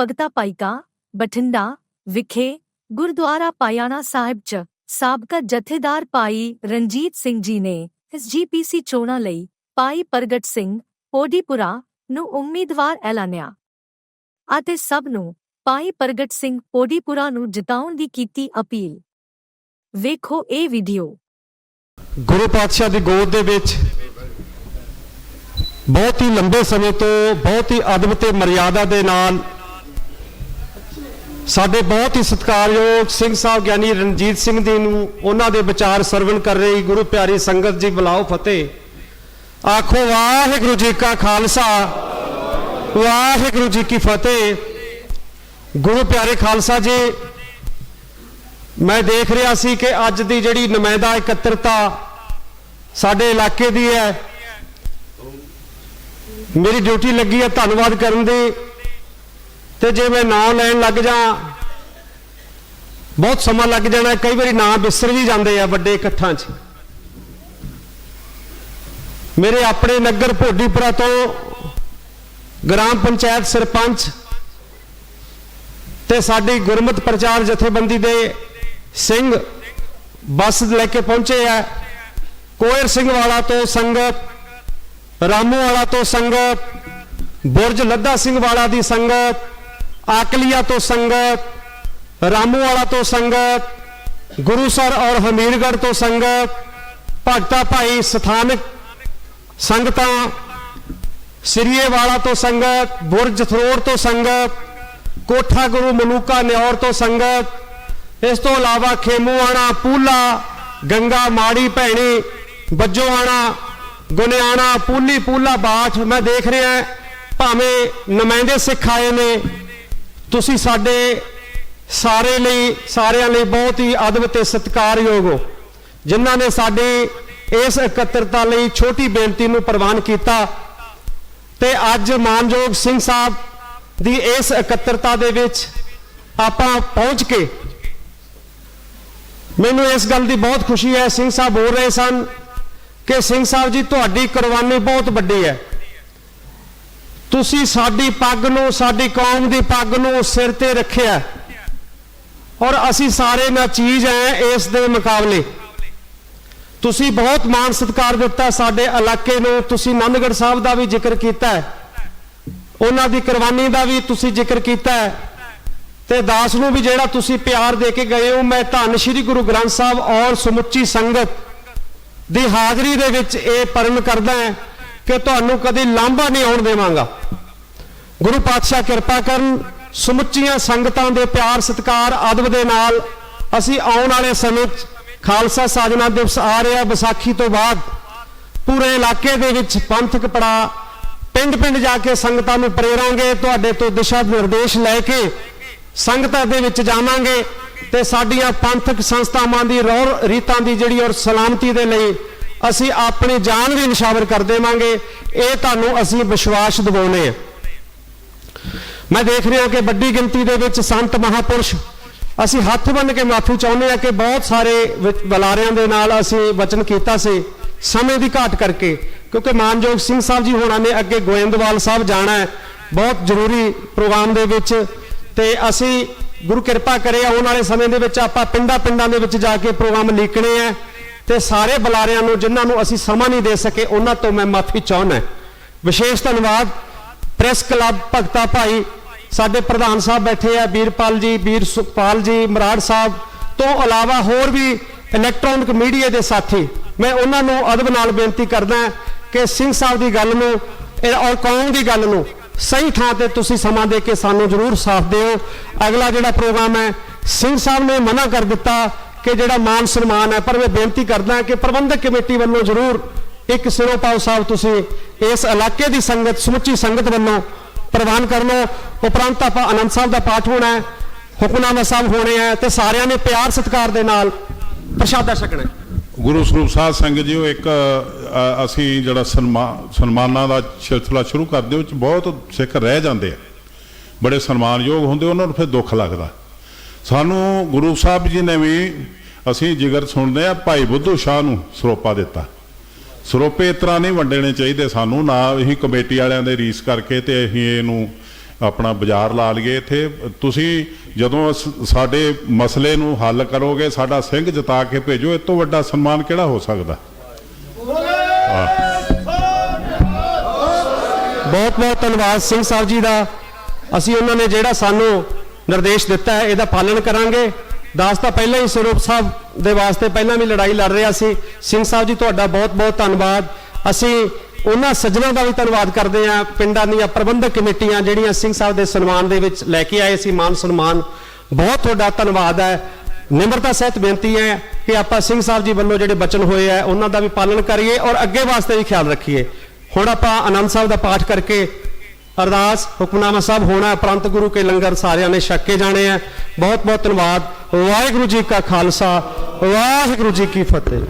ਭਗਤਾ ਪਾਈਕਾ ਬਠਿੰਡਾ ਵਿਖੇ ਗੁਰਦੁਆਰਾ ਪਾਇਆਣਾ ਸਾਹਿਬ 'ਚ ਸਾਬਕਾ ਜਥੇਦਾਰ ਭਾਈ ਰਣਜੀਤ ਸਿੰਘ ਜੀ ਨੇ ਐਸਜੀਪੀਸੀ ਚੋਣਾਂ ਲਈ ਭਾਈ ਪ੍ਰਗਟ ਸਿੰਘ ਪੋਡੀਪੁਰਾ ਨੂੰ ਉਮੀਦਵਾਰ ਐਲਾਨਿਆ ਅਤੇ ਸਭ ਨੂੰ ਭਾਈ ਪ੍ਰਗਟ ਸਿੰਘ ਪੋਡੀਪੁਰਾ ਨੂੰ ਜਿਤਾਉਣ ਦੀ ਕੀਤੀ ਅਪੀਲ। ਵੇਖੋ ਇਹ ਵੀਡੀਓ। ਗੁਰੂ ਪਾਤਸ਼ਾਹ ਦੀ ਗੋਦ ਦੇ ਵਿੱਚ ਬਹੁਤ ਹੀ ਲੰਬੇ ਸਮੇਂ ਤੋਂ ਬਹੁਤ ਹੀ ਅਦਬ ਤੇ ਮਰਿਆਦਾ ਦੇ ਨਾਲ ਸਾਡੇ ਬਹੁਤ ਹੀ ਸਤਿਕਾਰਯੋਗ ਸਿੰਘ ਸਾਹਿਬ ਗਿਆਨੀ ਰਣਜੀਤ ਸਿੰਘ ਜੀ ਨੂੰ ਉਹਨਾਂ ਦੇ ਵਿਚਾਰ ਸਰਵਣ ਕਰ ਰਹੀ ਗੁਰੂ ਪਿਆਰੀ ਸੰਗਤ ਜੀ ਬੁਲਾਓ ਫਤਿਹ। ਆਖੋ, ਵਾਹਿਗੁਰੂ ਜੀ ਕਾ ਖਾਲਸਾ, ਵਾਹਿਗੁਰੂ ਜੀ ਕੀ ਫਤਿਹ। ਗੁਰੂ ਪਿਆਰੇ ਖਾਲਸਾ ਜੀ, ਮੈਂ ਦੇਖ ਰਿਹਾ ਸੀ ਕਿ ਅੱਜ ਦੀ ਜਿਹੜੀ ਨੁਮਾਇੰਦਾ ਇਕੱਤਰਤਾ ਸਾਡੇ ਇਲਾਕੇ ਦੀ ਹੈ। ਮੇਰੀ ਡਿਊਟੀ ਲੱਗੀ ਹੈ ਧੰਨਵਾਦ ਕਰਨ ਦੀ। ਤੇ ਜੇ ਮੈਂ ਨਾਂ ਲੈਣ ਲੱਗ ਜਾ, ਬਹੁਤ ਸਮਾਂ ਲੱਗ ਜਾਣਾ, ਕਈ ਵਾਰੀ ਨਾਂ ਬਿਸਰ ਵੀ ਜਾਂਦੇ ਆ ਵੱਡੇ ਇਕੱਠਾਂ 'ਚ। ਮੇਰੇ ਆਪਣੇ ਨਗਰ ਭੋਡੀਪੁਰਾ ਤੋਂ ਗ੍ਰਾਮ ਪੰਚਾਇਤ ਸਰਪੰਚ ਤੇ ਸਾਡੀ ਗੁਰਮਤ ਪ੍ਰਚਾਰ ਜਥੇਬੰਦੀ ਦੇ ਸਿੰਘ ਬੱਸ ਲੈ ਕੇ ਪਹੁੰਚੇ ਆ। ਕੋਇਰ ਸਿੰਘ ਵਾਲਾ ਤੋਂ ਸੰਗਤ, ਰਾਮੂ ਵਾਲਾ ਤੋਂ ਸੰਗਤ, ਬੁਰਜ ਲੱਦਾ ਸਿੰਘ ਵਾਲਾ ਦੀ ਸੰਗਤ ਆਕਲੀਆ ਤੋਂ ਸੰਗਤ ਰਾਮੂ ਵਾਲਾ ਤੋਂ ਸੰਗਤ ਗੁਰੂਸਰ ਔਰ ਹਮੀਰਗੜ੍ਹ ਤੋਂ ਸੰਗਤ ਭਗਤਾ ਭਾਈ ਸਥਾਨਕ ਸੰਗਤਾਂ ਸ੍ਰੀਏ ਵਾਲਾ ਤੋਂ ਸੰਗਤ ਬੁਰਜ ਥਰੋੜ ਤੋਂ ਸੰਗਤ ਕੋਠਾ ਗੁਰੂ ਮਨੂਕਾ ਨਿਉਰ ਤੋਂ ਸੰਗਤ ਇਸ ਤੋਂ ਇਲਾਵਾ ਖੇਮੂਆਣਾ ਪੂਲਾ ਗੰਗਾ ਮਾੜੀ ਭੈਣੀ ਬੱਜੋਆਣਾ ਗੁਨਿਆਣਾ ਪੂਲੀ ਪੂਲਾ ਬਾਠ ਮੈਂ ਦੇਖ ਰਿਹਾ ਭਾਵੇਂ ਨੁਮਾਇੰਦੇ ਸਿੱਖ ਆਏ ਨੇ ਤੁਸੀਂ ਸਾਡੇ ਸਾਰੇ ਲਈ, ਸਾਰਿਆਂ ਲਈ ਬਹੁਤ ਹੀ ਅਦਬ ਤੇ ਸਤਿਕਾਰਯੋਗ ਹੋ। ਜਿਨ੍ਹਾਂ ਨੇ ਸਾਡੀ ਇਸ ਇਕੱਤਰਤਾ ਲਈ ਛੋਟੀ ਬੇਨਤੀ ਨੂੰ ਪ੍ਰਵਾਨ ਕੀਤਾ ਤੇ ਅੱਜ ਮਾਨਯੋਗ ਸਿੰਘ ਸਾਹਿਬ ਦੀ ਇਸ ਇਕੱਤਰਤਾ ਦੇ ਵਿੱਚ ਆਪਾਂ ਪਹੁੰਚ ਕੇ ਮੈਨੂੰ ਇਸ ਗੱਲ ਦੀ ਬਹੁਤ ਖੁਸ਼ੀ ਹੈ। ਸਿੰਘ ਸਾਹਿਬ ਬੋਲ ਰਹੇ ਸਨ ਕਿ ਸਿੰਘ ਸਾਹਿਬ ਜੀ, ਤੁਹਾਡੀ ਕੁਰਬਾਨੀ ਬਹੁਤ ਵੱਡੀ ਹੈ। ਤੁਸੀਂ ਸਾਡੀ ਪੱਗ ਨੂੰ, ਸਾਡੀ ਕੌਮ ਦੀ ਪੱਗ ਨੂੰ ਸਿਰ ਤੇ ਰੱਖਿਆ। ਔਰ ਅਸੀਂ ਸਾਰੇ ਨਾ ਚੀਜ਼ ਹੈ ਇਸ ਦੇ ਮੁਕਾਬਲੇ। ਤੁਸੀਂ ਬਹੁਤ ਮਾਣ ਸਤਿਕਾਰ ਦਿੱਤਾ ਸਾਡੇ ਇਲਾਕੇ ਨੂੰ, ਤੁਸੀਂ ਨੰਦਗੜ੍ਹ ਸਾਹਿਬ ਦਾ ਵੀ ਜ਼ਿਕਰ ਕੀਤਾ ਹੈ ਉਹਨਾਂ ਦੀ ਕੁਰਬਾਨੀ ਦਾ ਵੀ ਤੁਸੀਂ ਜ਼ਿਕਰ ਕੀਤਾ ਹੈ ਤੇ ਦਾਸ ਨੂੰ ਵੀ ਜਿਹੜਾ ਤੁਸੀਂ ਪਿਆਰ ਦੇ ਕੇ ਗਏ ਹੋ, ਮੈਂ ਧੰਨ ਸ਼੍ਰੀ ਗੁਰੂ ਗ੍ਰੰਥ ਸਾਹਿਬ ਔਰ ਸਮੁੱਚੀ ਸੰਗਤ ਦੀ ਹਾਜ਼ਰੀ ਦੇ ਵਿੱਚ ਇਹ ਪਰਨ ਕਰਦਾ ਹਾਂ ਕਿ ਤੁਹਾਨੂੰ ਕਦੀ ਲਾਂਭਾ ਨਹੀਂ ਆਉਣ ਦੇਵਾਂਗਾ। ਗੁਰੂ ਪਾਤਸ਼ਾਹ ਕਿਰਪਾ ਕਰਨ, ਸਮੁੱਚੀਆਂ ਸੰਗਤਾਂ ਦੇ ਪਿਆਰ, ਸਤਿਕਾਰ, ਅਦਬ ਦੇ ਨਾਲ ਅਸੀਂ ਆਉਣ ਵਾਲੇ ਸਮੇਂ 'ਚ ਖਾਲਸਾ ਸਾਜਨਾ ਦਿਵਸ ਆ ਰਿਹਾ ਵਿਸਾਖੀ ਤੋਂ ਬਾਅਦ। ਪੂਰੇ ਇਲਾਕੇ ਦੇ ਵਿੱਚ ਪੰਥਕ ਪੜਾ ਪਿੰਡ ਪਿੰਡ ਜਾ ਕੇ ਸੰਗਤਾਂ ਨੂੰ ਪ੍ਰੇਰਾਂਗੇ, ਤੁਹਾਡੇ ਤੋਂ ਦਿਸ਼ਾ ਨਿਰਦੇਸ਼ ਲੈ ਕੇ ਸੰਗਤਾਂ ਦੇ ਵਿੱਚ ਜਾਵਾਂਗੇ ਤੇ ਸਾਡੀਆਂ ਪੰਥਕ ਸੰਸਥਾਵਾਂ ਦੀ ਰੋਹ ਰੀਤਾਂ ਦੀ ਜਿਹੜੀ ਔਰ ਸਲਾਮਤੀ ਦੇ ਲਈ ਅਸੀਂ ਆਪਣੀ ਜਾਨ ਵੀ ਨਿਸ਼ਾਵਰ ਕਰ ਦੇਵਾਂਗੇ। ਇਹ ਤੁਹਾਨੂੰ ਅਸੀਂ ਵਿਸ਼ਵਾਸ ਦਿਵਾਉਨੇ ਆ ਮੈਂ ਦੇਖ ਰਿਹਾ ਕਿ ਵੱਡੀ ਗਿਣਤੀ ਦੇ ਵਿੱਚ ਸੰਤ ਮਹਾਪੁਰਸ਼, ਅਸੀਂ ਹੱਥ ਬੰਨ ਕੇ ਮਾਫੀ ਚਾਹੁੰਦੇ ਆ ਕਿ ਬਹੁਤ ਸਾਰੇ ਵਿਚ- ਦੇ ਨਾਲ ਅਸੀਂ ਵਚਨ ਕੀਤਾ ਸੀ ਸਮੇਂ ਦੀ ਘਾਟ ਕਰਕੇ। ਕਿਉਂਕਿ ਮਾਨਯੋਗ ਸਿੰਘ ਸਾਹਿਬ ਜੀ ਹੋਣਾ ਨੇ ਅੱਗੇ ਗੋਇੰਦਵਾਲ ਸਾਹਿਬ ਜਾਣਾ ਹੈ, ਬਹੁਤ ਜ਼ਰੂਰੀ ਪ੍ਰੋਗਰਾਮ ਦੇ ਵਿੱਚ। ਤੇ ਅਸੀਂ ਗੁਰੂ ਕਿਰਪਾ ਕਰੇ, ਆਉਣ ਵਾਲੇ ਸਮੇਂ ਦੇ ਵਿੱਚ ਆਪਾਂ ਪਿੰਡਾਂ ਪਿੰਡਾਂ ਦੇ ਵਿੱਚ ਜਾ ਕੇ ਪ੍ਰੋਗਰਾਮ ਲੀਕਣੇ ਆ ਤੇ ਸਾਰੇ ਬੁਲਾਰਿਆਂ ਨੂੰ, ਜਿਨ੍ਹਾਂ ਨੂੰ ਅਸੀਂ ਸਮਾਂ ਨਹੀਂ ਦੇ ਸਕੇ, ਉਹਨਾਂ ਤੋਂ ਮੈਂ ਮਾਫੀ ਚਾਹੁੰਦਾ ਵਿਸ਼ੇਸ਼ ਧੰਨਵਾਦ। ਪ੍ਰੈਸ ਕਲੱਬ ਭਗਤਾ ਭਾਈ, ਸਾਡੇ ਪ੍ਰਧਾਨ ਸਾਹਿਬ ਬੈਠੇ ਆ ਵੀਰਪਾਲ ਜੀ ਵੀਰ ਸੁਖਪਾਲ ਜੀ, ਮਰਾੜ ਸਾਹਿਬ ਤੋਂ ਇਲਾਵਾ ਹੋਰ ਵੀ ਇਲੈਕਟ੍ਰੋਨਿਕ ਮੀਡੀਆ ਦੇ ਸਾਥੀ, ਮੈਂ ਉਹਨਾਂ ਨੂੰ ਅਦਬ ਨਾਲ ਬੇਨਤੀ ਕਰਦਾ ਕਿ ਸਿੰਘ ਸਾਹਿਬ ਦੀ ਗੱਲ ਨੂੰ ਔਰ ਕੌਮ ਦੀ ਗੱਲ ਨੂੰ ਸਹੀ ਥਾਂ ਤੇ ਤੁਸੀਂ ਸਮਾਂ ਦੇ ਕੇ ਸਾਨੂੰ ਜ਼ਰੂਰ ਸਾਥ ਦਿਓ। ਅਗਲਾ ਜਿਹੜਾ ਪ੍ਰੋਗਰਾਮ ਹੈ, ਸਿੰਘ ਸਾਹਿਬ ਨੇ ਮਨਾ ਕਰ ਦਿੱਤਾ ਕਿ ਜਿਹੜਾ ਮਾਨ ਸਨਮਾਨ ਹੈ, ਪਰ ਮੈਂ ਬੇਨਤੀ ਕਰਦਾ ਕਿ ਪ੍ਰਬੰਧਕ ਕਮੇਟੀ ਵੱਲੋਂ ਜ਼ਰੂਰ ਇੱਕ ਸਿਰੋਪਾਓ ਸਾਹਿਬ ਤੁਸੀਂ ਇਸ ਇਲਾਕੇ ਦੀ ਸੰਗਤ, ਸਮੁੱਚੀ ਸੰਗਤ ਵੱਲੋਂ ਪ੍ਰਵਾਨ ਕਰ ਲਓ ਉਪਰੰਤ ਆਪਾਂ ਆਨੰਦ ਸਾਹਿਬ ਦਾ ਪਾਠ ਹੋਣਾ ਹੈ, ਹੁਕਮਨਾਮਾ ਸਾਹਿਬ ਹੋਣੇ ਆ ਤੇ ਸਾਰਿਆਂ ਨੇ ਪਿਆਰ ਸਤਿਕਾਰ ਦੇ ਨਾਲ ਪ੍ਰਸ਼ਾਦਾ ਛਕਣਾ ਗੁਰੂ ਸਰੂਪ ਸਾਧ ਸੰਗਤ ਜੀ ਉਹ ਇੱਕ ਅਸੀਂ ਜਿਹੜਾ ਸਨਮਾਨ ਸਨਮਾਨਾਂ ਦਾ ਸਿਲਸਿਲਾ ਸ਼ੁਰੂ ਕਰਦੇ ਉਹ ਬਹੁਤ ਸਿੱਖ ਰਹਿ ਜਾਂਦੇ ਆ। ਬੜੇ ਸਨਮਾਨਯੋਗ ਹੁੰਦੇ, ਉਹਨਾਂ ਨੂੰ ਫਿਰ ਦੁੱਖ ਲੱਗਦਾ। ਸਾਨੂੰ ਗੁਰੂ ਸਾਹਿਬ ਜੀ ਨੇ ਵੀ ਅਸੀਂ ਜਿਗਰ ਸੁਣਦੇ ਆ, ਭਾਈ ਬੁੱਧੂ ਸ਼ਾਹ ਨੂੰ ਸਰੋਪਾ ਦਿੱਤਾ। ਸਰੋਪੇ ਇਸ ਤਰ੍ਹਾਂ ਨਹੀਂ ਵੰਡਣੇ ਚਾਹੀਦੇ ਸਾਨੂੰ, ਨਾ ਅਸੀਂ ਕਮੇਟੀ ਵਾਲਿਆਂ ਦੇ ਰੀਸ ਕਰਕੇ ਤੇ ਅਸੀਂ ਇਹਨੂੰ ਆਪਣਾ ਬਾਜ਼ਾਰ ਲਾ ਲਈਏ ਇੱਥੇ। ਤੁਸੀਂ ਜਦੋਂ ਸ- ਸਾਡੇ ਮਸਲੇ ਨੂੰ ਹੱਲ ਕਰੋਗੇ, ਸਾਡਾ ਸਿੰਘ ਜਿਤਾ ਕੇ ਭੇਜੋ ਇਸ ਤੋਂ ਵੱਡਾ ਸਨਮਾਨ ਕਿਹੜਾ ਹੋ ਸਕਦਾ? ਬਹੁਤ ਬਹੁਤ ਧੰਨਵਾਦ ਸਿੰਘ ਸਾਹਿਬ ਜੀ ਦਾ। ਅਸੀਂ ਉਹਨਾਂ ਨੇ ਜਿਹੜਾ ਸਾਨੂੰ ਨਿਰਦੇਸ਼ ਦਿੱਤਾ ਹੈ, ਇਹਦਾ ਪਾਲਣ ਕਰਾਂਗੇ। ਦਾਸ ਤਾਂ ਪਹਿਲਾਂ ਹੀ ਸਰੂਪ ਸਾਹਿਬ ਦੇ ਵਾਸਤੇ ਪਹਿਲਾਂ ਵੀ ਲੜਾਈ ਲੜ ਰਿਹਾ ਸੀ। ਸਿੰਘ ਸਾਹਿਬ ਜੀ, ਤੁਹਾਡਾ ਬਹੁਤ ਬਹੁਤ ਧੰਨਵਾਦ। ਅਸੀਂ ਉਹਨਾਂ ਸੱਜਣਾ ਦਾ ਵੀ ਧੰਨਵਾਦ ਕਰਦੇ ਹਾਂ। ਪਿੰਡਾਂ ਦੀਆਂ ਪ੍ਰਬੰਧਕ ਕਮੇਟੀਆਂ ਜਿਹੜੀਆਂ ਸਿੰਘ ਸਾਹਿਬ ਦੇ ਸਨਮਾਨ ਦੇ ਵਿੱਚ ਲੈ ਕੇ ਆਏ ਸੀ, ਮਾਨ ਸਨਮਾਨ, ਬਹੁਤ ਤੁਹਾਡਾ ਧੰਨਵਾਦ ਹੈ। ਨਿਮਰਤਾ ਸਹਿਤ ਬੇਨਤੀ ਹੈ ਕਿ ਆਪਾਂ ਸਿੰਘ ਸਾਹਿਬ ਜੀ ਵੱਲੋਂ ਜਿਹੜੇ ਬਚਨ ਹੋਏ ਆ ਉਹਨਾਂ ਦਾ ਵੀ ਪਾਲਣ ਕਰੀਏ ਔਰ ਅੱਗੇ ਵਾਸਤੇ ਵੀ ਖਿਆਲ ਰੱਖੀਏ। ਹੁਣ ਆਪਾਂ ਆਨੰਦ ਸਾਹਿਬ ਦਾ ਪਾਠ ਕਰਕੇ ਅਰਦਾਸ ਹੁਕਮਨਾਮਾ ਸਾਹਿਬ ਹੋਣਾ ਹੈ, ਉਪਰੰਤ ਗੁਰੂ ਕੇ ਲੰਗਰ ਸਾਰਿਆਂ ਨੇ ਛਕ ਕੇ ਜਾਣੇ ਆ ਬਹੁਤ ਬਹੁਤ ਧੰਨਵਾਦ। ਵਾਹਿਗੁਰੂ ਜੀ ਕਾ ਖਾਲਸਾ ਵਾਹਿਗੁਰੂ ਜੀ ਕੀ ਫਤਿਹ।